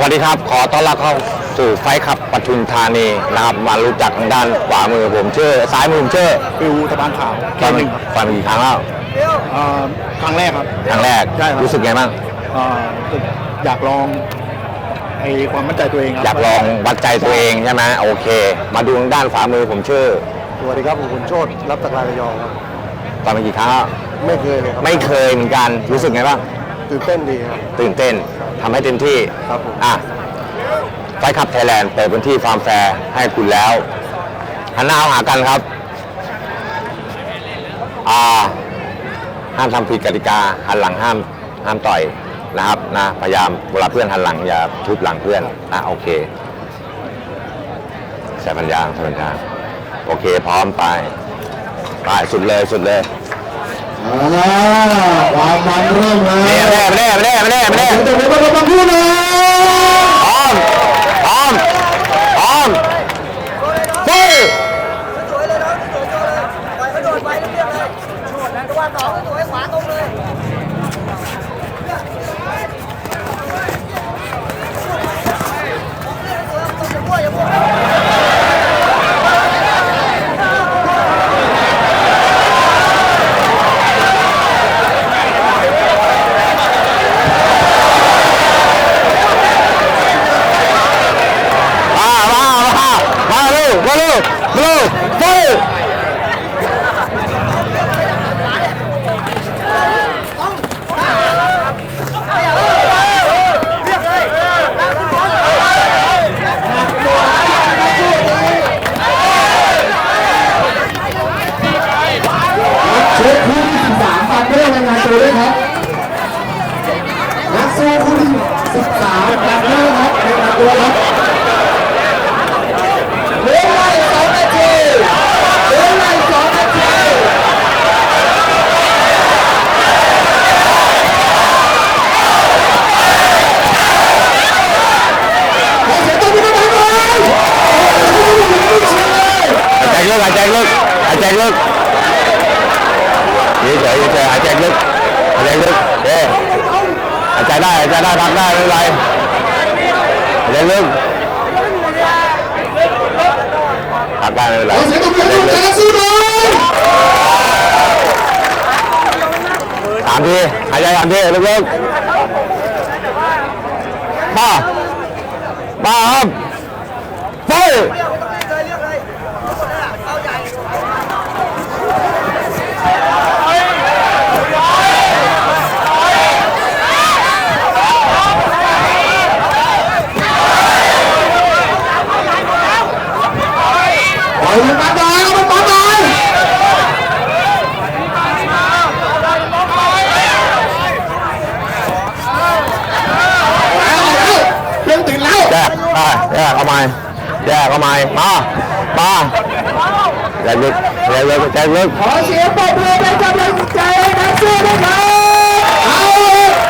วัสดีครับ ขอต้อนรับเข้าสู่ไฟท์ขับปทุมธานีนะครับมารู้จักทางด้านขวามือผมชื่อซ้ายมือผมชื่อฟิวสะพานขาวฟัแค่นหนึ่งครับฟันกี่ครั้งแล้วเอ่อครั้งแรกครับ ครั้งแรกใช่ครับรู้สึกไงบ้างเอ่ออยากลองไอความมั่นใจตัวเองครับอยากลองวัดใจตัวเองใช่ไหมโอเค มาดูทางด้านขวามือผมชื่อสวัสดีครับผมคุณโชตรับจากรายระยองครับฟันไปกี่ครั้งแล้วไม่เคยเลยครับไม่เคยเหมือนกันรู้สึกไงบ้างตื่นเต้นดีครับตื่นเต้น ทำให้เต็มที่ครับผมอะไฟขับไทยแลนด์เปิดพื้นที่ฟาร์มแฟร์ให้คุณแล้วหันหน้าเข้าหากันครับ อ่า ห้ามทำผิดกติกาหันหลังห้ามห้ามต่อยนะครับนะพยายามเวลาเพื่อนหันหลังอย่าทุบหลังเพื่อนนะโอเคใส่ปัญญาใส่ปัญญาโอเค พร้อมไปไปสุดเลยสุดเลย อ่าความมันเริ่มแล้ว ไม่ได้ไม่ได้ไม่ได้ไม่ได้ไม่ได้ แต่ไม่ต้องมาพูดนะพร้อมพร้อมพร้อมเฮ้ยสวยเลยนะสวยๆเลยปล่อยกระโดดไปเรียบๆเลยจังหวะสองสวยขวาตรงเลยอย่าพูดอย่าพูด มามามามาเร็วมาเร็วมาเร็วเฮ้ยเช็คคู่ที่สิบสามฟันเรื่องรายงานตัวด้วยครับนักสู้คู่ที่สิบสามฟันเรื่อง ครับรายงานตัวครับเหลือเวลาอีกสองนาทีเหลือ เวลาอีกสองนาทีขอเสียงอายใจลึกหายใจลึกหายใจลึกเฉยๆเฉยๆหายใจลึกหายใจลึกเอ๊หายใจได้หายใจได้พักได้ไม่เป็นไรหายใจลึกพักได้ไม่เป็นไรขอเสียงตบมือให้กับนักสู้หน่อยสามทีหายใจสามทีลึกๆมามาครับไป ไม่ต้องเล่นเลยเรียกเลยหมดแล้วเอาใหญ่ ปล่ อยมันมาหน่อยเอามันมาหน่อยเรื่องตื่นแล้วแยกไปแยกเข้ามาแยกเข้ามามามาใจลึกใจลึกใจลึกขอเสียงปรบมือเป็นกำลังใจให้นักสู้ด้วยครับเอา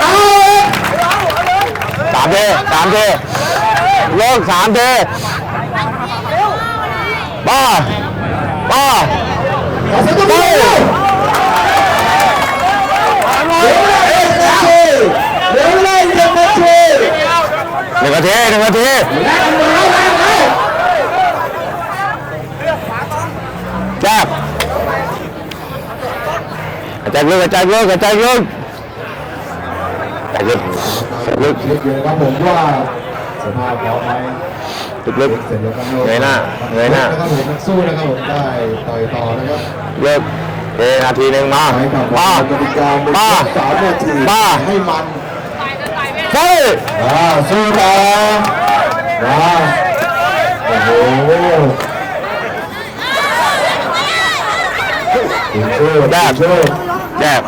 เอาสามทีสามทีเลิกสามที ba ba đừng có thế đừng có thế chạp chạy luôn chạy luôn chạy luôn chạy luôn chạy luôn สียงปรบมือเหลือเวลาอีกหนึ่งนาทีเหลือเวลาอีกหนึ่งนาทีหนึ่งนาทีหนึ่งนาทีแลก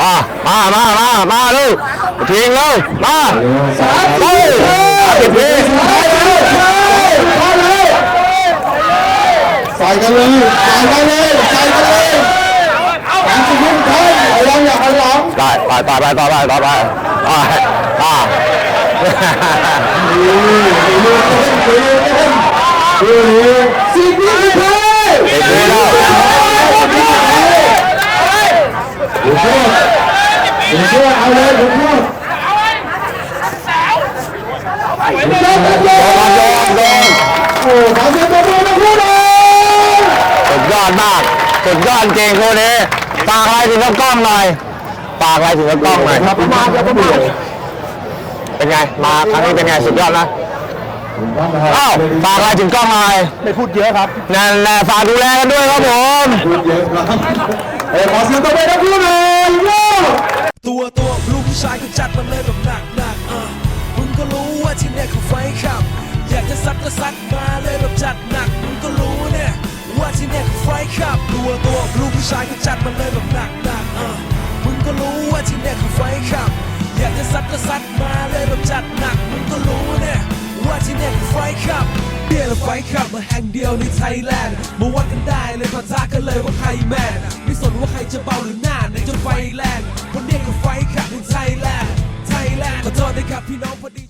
กันมาแล้วแลก กันแล้วแยกใจลึกใจลึกใจลึกใจลึกใจลึกเช็คเลยครับผมว่าสภาพพร้อมไหมลึกลึกเสร็จแล้วครับเงยหน้าเงยหน้านะครับผมนักสู้นะครับผมได้ต่อยต่อนะครับเลิกเอนาทีหนึ่งมาไปกับมากติกาหนึ่งมาสามนาทีมาให้มันเฮ้ยอ่าสู้ต่อมาโอ้โหคุณโชคแยกคุณโชคแยกมามามามามาเร็วทิ้งเร็วมาเร็วสามเฮ้ยสิบทีใส่กันเลยใส่กันเลยใส่กันเลยสามสิบวินาทีเอาลองอย่าไปหลังได้ไปต่อไปต่อไปต่อไปไปอ่าสิบวินาทีเด็กดีแล้ว คุณ โชคคุณโชคเอาเลยคุณโชคยอดครับยอดโดนโดนโอ้ขอเสียงปรบมือทั้งคู่เลยสุดยอดมากสุดยอดจริงคู่นี้ฝากอะไรถึงกล้องหน่อยฝากอะไรถึงกล้องหน่อยประมาณครับประมาณเป็นไงมาครั้งนี้เป็นไงสุดยอดนะอ้าวฝากอะไรถึงกล้องหน่อยไม่พูดเยอะครับนั่นแหละฝากดูแลกันด้วยครับผมพูดเยอะครับเอ้ยขอเสียงปรบมือทั้งคู่เชายก็จัดมาเลยแบบหนักหนักๆอะมึงก็รู้ว่าที่เนี่ยคือไฟขับ อยากจะซัดก็ซัดมาเลยแบบจัดหนัก มึงก็รู้เนี่ยว่าที่เนี่ยคือไฟขับตัวตัวลูกผู้ชายก็จัดมาเลยแบบหนักหนักๆอะมึงก็รู้ว่าที่เนี่ยคือไฟขับ อยากจะซัดก็ซัดมาเลยแบบจัดหนัก มึงก็รู้เนี่ยว่าที่เนี่ยคือไฟขับ เบียร์และไฟขับมาแห่งเดียวในไทยแลนด์มาวัดกันได้เลยปะทะกันเลยว่าใครแมนไม่สนว่าใครจะเบาหรือหน้าในจนไฟแรงคนเนี้ยกับไฟขับในไทยแลนด์ไทยแลนด์ขอโทษนะครับพี่น้องพอดี